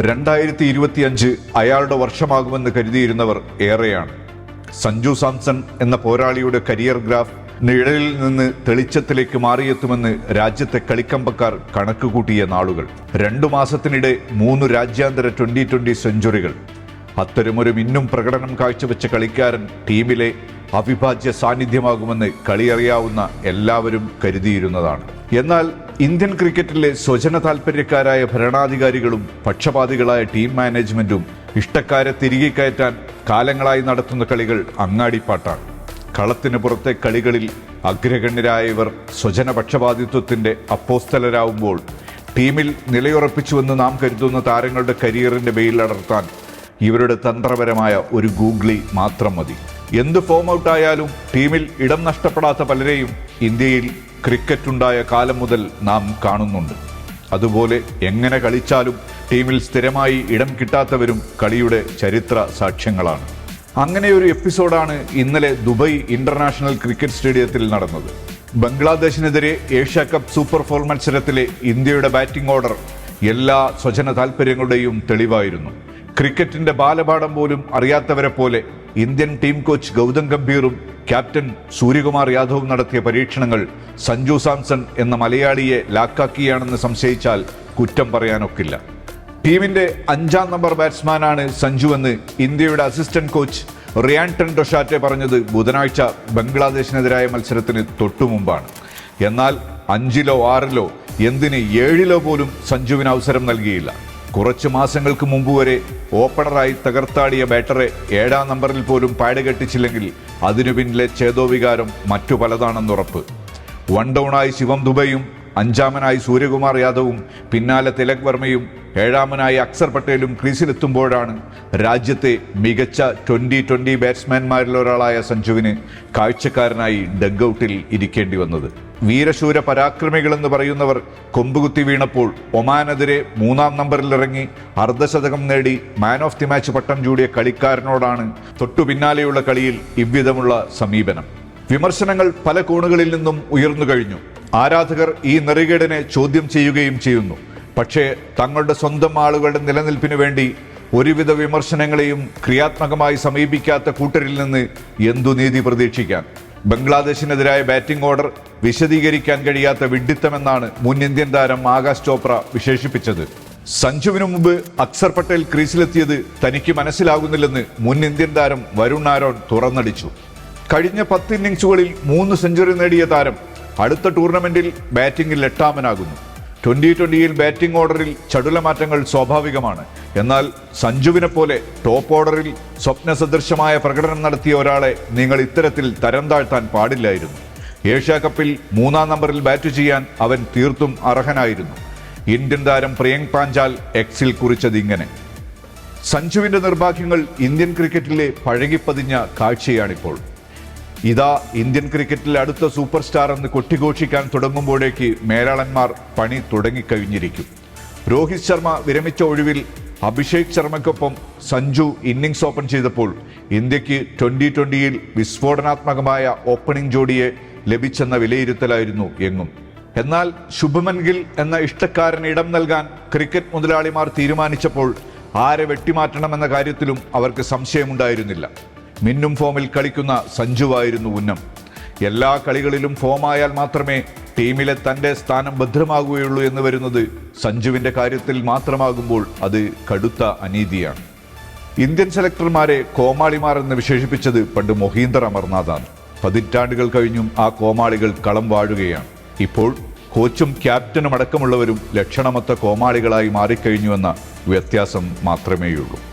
രണ്ടായിരത്തി ഇരുപത്തിയഞ്ച് അയാളുടെ വർഷമാകുമെന്ന് കരുതിയിരുന്നവർ ഏറെയാണ്. സഞ്ജു സാംസൺ എന്ന പോരാളിയുടെ കരിയർ ഗ്രാഫ് നിഴലിൽ നിന്ന് തെളിച്ചത്തിലേക്ക് മാറിയെത്തുമെന്ന് രാജ്യത്തെ കളിക്കമ്പക്കാർ കണക്കുകൂട്ടിയ നാളുകൾ. രണ്ടു മാസത്തിനിടെ മൂന്ന് രാജ്യാന്തര ട്വന്റി ട്വന്റി സെഞ്ചുറികൾ. അത്തരമൊരു മിന്നും പ്രകടനം കാഴ്ചവെച്ച കളിക്കാരൻ ടീമിലെ അവിഭാജ്യ സാന്നിധ്യമാകുമെന്ന് കളിയറിയാവുന്ന എല്ലാവരും കരുതിയിരുന്നതാണ്. എന്നാൽ ഇന്ത്യൻ ക്രിക്കറ്റിലെ സ്വജന താൽപര്യക്കാരായ ഭരണാധികാരികളും പക്ഷപാതികളായ ടീം മാനേജ്മെന്റും ഇഷ്ടക്കാരെ തിരികെ കയറ്റാൻ കാലങ്ങളായി നടത്തുന്ന കളികൾ അങ്ങാടിപ്പാട്ടാണ്. കളത്തിന് പുറത്തെ കളികളിൽ അഗ്രഗണ്യരായവർ സ്വജന പക്ഷപാതിത്വത്തിന്റെ അപ്പോസ്തലരാകുമ്പോൾ ടീമിൽ നിലയുറപ്പിച്ചുവെന്ന് നാം കരുതുന്ന താരങ്ങളുടെ കരിയറിന്റെ ബെയിലടർത്താൻ ഇവരുടെ തന്ത്രപരമായ ഒരു ഗൂഗ്ലി മാത്രം മതി. എന്ത് ഫോം ഔട്ട് ആയാലും ടീമിൽ ഇടം നഷ്ടപ്പെടാത്ത പലരെയും ഇന്ത്യയിൽ ക്രിക്കറ്റ് ഉണ്ടായ കാലം മുതൽ നാം കാണുന്നുണ്ട്. അതുപോലെ എങ്ങനെ കളിച്ചാലും ടീമിൽ സ്ഥിരമായി ഇടം കിട്ടാത്തവരും കളിയുടെ ചരിത്ര സാക്ഷ്യങ്ങളാണ്. അങ്ങനെ ഒരു എപ്പിസോഡാണ് ഇന്നലെ ദുബൈ ഇന്റർനാഷണൽ ക്രിക്കറ്റ് സ്റ്റേഡിയത്തിൽ നടന്നത്. ബംഗ്ലാദേശിനെതിരെ ഏഷ്യ കപ്പ് സൂപ്പർ ഫോർ മത്സരത്തിലെ ഇന്ത്യയുടെ ബാറ്റിംഗ് ഓർഡർ എല്ലാ സ്വജന താൽപ്പര്യങ്ങളുടെയും തെളിവായിരുന്നു. ക്രിക്കറ്റിന്റെ ബാലപാഠം പോലും അറിയാത്തവരെ പോലെ ഇന്ത്യൻ ടീം കോച്ച് ഗൗതം ഗംഭീറും ക്യാപ്റ്റൻ സൂര്യകുമാർ യാദവും നടത്തിയ പരീക്ഷണങ്ങൾ സഞ്ജു സാംസൺ എന്ന മലയാളിയെ ലാക്കാക്കിയാണെന്ന് സംശയിച്ചാൽ കുറ്റം പറയാനൊക്കില്ല. ടീമിന്റെ അഞ്ചാം നമ്പർ ബാറ്റ്സ്മാനാണ് സഞ്ജു എന്ന് ഇന്ത്യയുടെ അസിസ്റ്റന്റ് കോച്ച് റിയാൻടൺ ഡൊഷാറ്റെ പറഞ്ഞത് ബുധനാഴ്ച ബംഗ്ലാദേശിനെതിരായ മത്സരത്തിന് തൊട്ടുമുമ്പാണ് എന്നാൽ അഞ്ചിലോ ആറിലോ എന്തിന് ഏഴിലോ പോലും സഞ്ജുവിന് അവസരം നൽകിയില്ല. കുറച്ച് മാസങ്ങൾക്ക് മുമ്പ് വരെ ഓപ്പണറായി തകർത്താടിയ ബാറ്ററെ ഏഴാം നമ്പറിൽ പോലും പാഡ് കെട്ടിച്ചില്ലെങ്കിൽ അതിനു പിന്നിലെ ചേതോവികാരം മറ്റു പലതാണെന്നുറപ്പ് വൺ ഡൗണായി ശിവം ദുബൈയും അഞ്ചാമനായി സൂര്യകുമാർ യാദവും പിന്നാലെ തിലക് വർമ്മയും ഏഴാമനായി അക്സർ പട്ടേലും ക്രീസിലെത്തുമ്പോഴാണ് രാജ്യത്തെ മികച്ച ട്വന്റി ട്വന്റി ബാറ്റ്സ്മാൻമാരിലൊരാളായ സഞ്ജുവിന് കാഴ്ചക്കാരനായി ഡഗ്ഔട്ടിൽ ഇരിക്കേണ്ടി വന്നത്. വീരശൂര പരാക്രമികളെന്ന് പറയുന്നവർ കൊമ്പുകുത്തി വീണപ്പോൾ ഒമാനെതിരെ മൂന്നാം നമ്പറിൽ ഇറങ്ങി അർദ്ധശതകം നേടി മാൻ ഓഫ് ദി മാച്ച് പട്ടം ചൂടിയ കളിക്കാരനോടാണ് തൊട്ടു പിന്നാലെയുള്ള കളിയിൽ ഇവ്വിധമുള്ള സമീപനം. വിമർശനങ്ങൾ പല കോണുകളിൽ നിന്നും ഉയർന്നു കഴിഞ്ഞു. ആരാധകർ ഈ നെറികേടിനെ ചോദ്യം ചെയ്യുകയും ചെയ്യുന്നു. പക്ഷേ തങ്ങളുടെ സ്വന്തം ആളുകളുടെ നിലനിൽപ്പിന് വേണ്ടി ഒരുവിധ വിമർശനങ്ങളെയും ക്രിയാത്മകമായി സമീപിക്കാത്ത കൂട്ടരിൽ നിന്ന് എന്തു നീതി പ്രതീക്ഷിക്കാൻ? ബംഗ്ലാദേശിനെതിരായ ബാറ്റിംഗ് ഓർഡർ വിശദീകരിക്കാൻ കഴിയാത്ത വിഡ്ഢിത്തമെന്നാണ് മുൻ ഇന്ത്യൻ താരം ആകാശ് ചോപ്ര വിശേഷിപ്പിച്ചത്. സഞ്ജുവിനു മുമ്പ് അക്സർ പട്ടേൽ ക്രീസിലെത്തിയത് തനിക്ക് മനസ്സിലാകുന്നില്ലെന്ന് മുൻ ഇന്ത്യൻ താരം വരുൺ ആരോൺ തുറന്നടിച്ചു. കഴിഞ്ഞ പത്ത് ഇന്നിംഗ്സുകളിൽ മൂന്ന് സെഞ്ചുറി നേടിയ താരം അടുത്ത ടൂർണമെന്റിൽ ബാറ്റിംഗിൽ എട്ടാമനാകുന്നു. ട്വന്റി ട്വന്റിയിൽ ബാറ്റിംഗ് ഓർഡറിൽ ചടുലമാറ്റങ്ങൾ സ്വാഭാവികമാണ്. എന്നാൽ സഞ്ജുവിനെ പോലെ ടോപ്പ് ഓർഡറിൽ സ്വപ്ന സദൃശമായ പ്രകടനം നടത്തിയ ഒരാളെ നിങ്ങൾ ഇത്തരത്തിൽ തരം താഴ്ത്താൻ പാടില്ലായിരുന്നു. ഏഷ്യാ കപ്പിൽ മൂന്നാം നമ്പറിൽ ബാറ്റ് ചെയ്യാൻ അവൻ തീർത്തും അർഹനായിരുന്നു. ഇന്ത്യൻ താരം പ്രിയങ്ക് പാഞ്ചാൽ എക്സിൽ കുറിച്ചത് ഇങ്ങനെ. സഞ്ജുവിന്റെ നിർഭാഗ്യങ്ങൾ ഇന്ത്യൻ ക്രിക്കറ്റിലെ പഴകിപ്പതിഞ്ഞ കാഴ്ചയാണിപ്പോൾ. ഇതാ ഇന്ത്യൻ ക്രിക്കറ്റിൽ അടുത്ത സൂപ്പർ സ്റ്റാർ എന്ന് കൊട്ടിഘോഷിക്കാൻ തുടങ്ങുമ്പോഴേക്ക് മേലാളന്മാർ പണി തുടങ്ങിക്കഴിഞ്ഞിരിക്കും. രോഹിത് ശർമ്മ വിരമിച്ച ഒഴിവിൽ അഭിഷേക് ശർമ്മയ്ക്കൊപ്പം സഞ്ജു ഇന്നിംഗ്സ് ഓപ്പൺ ചെയ്തപ്പോൾ ഇന്ത്യയ്ക്ക് ട്വന്റി ട്വന്റിയിൽ വിസ്ഫോടനാത്മകമായ ഓപ്പണിംഗ് ജോഡിയെ ലഭിച്ചെന്ന വിലയിരുത്തലായിരുന്നു എങ്ങും. എന്നാൽ ശുഭമൻ ഗിൽ എന്ന ഇഷ്ടക്കാരന് ഇടം നൽകാൻ ക്രിക്കറ്റ് മുതലാളിമാർ തീരുമാനിച്ചപ്പോൾ ആരെ വെട്ടിമാറ്റണമെന്ന കാര്യത്തിലും അവർക്ക് സംശയമുണ്ടായിരുന്നില്ല. മിന്നും ഫോമിൽ കളിക്കുന്ന സഞ്ജുവായിരുന്നു ഉന്നം. എല്ലാ കളികളിലും ഫോമായാൽ മാത്രമേ ടീമിലെ തന്റെ സ്ഥാനം ഭദ്രമാകുകയുള്ളൂ എന്ന് വരുന്നത് സഞ്ജുവിന്റെ കാര്യത്തിൽ മാത്രമാകുമ്പോൾ അത് കടുത്ത അനീതിയാണ്. ഇന്ത്യൻ സെലക്ടർമാരെ കോമാളിമാർ എന്ന് വിശേഷിപ്പിച്ചത് പണ്ട് മൊഹീന്ദർ അമർനാഥാണ്. പതിറ്റാണ്ടുകൾ കഴിഞ്ഞും ആ കോമാളികൾ കളം വാഴുകയാണ്. ഇപ്പോൾ കോച്ചും ക്യാപ്റ്റനും അടക്കമുള്ളവരും ലക്ഷണമൊത്ത കോമാളികളായി മാറിക്കഴിഞ്ഞുവെന്ന വ്യത്യാസം മാത്രമേയുള്ളൂ.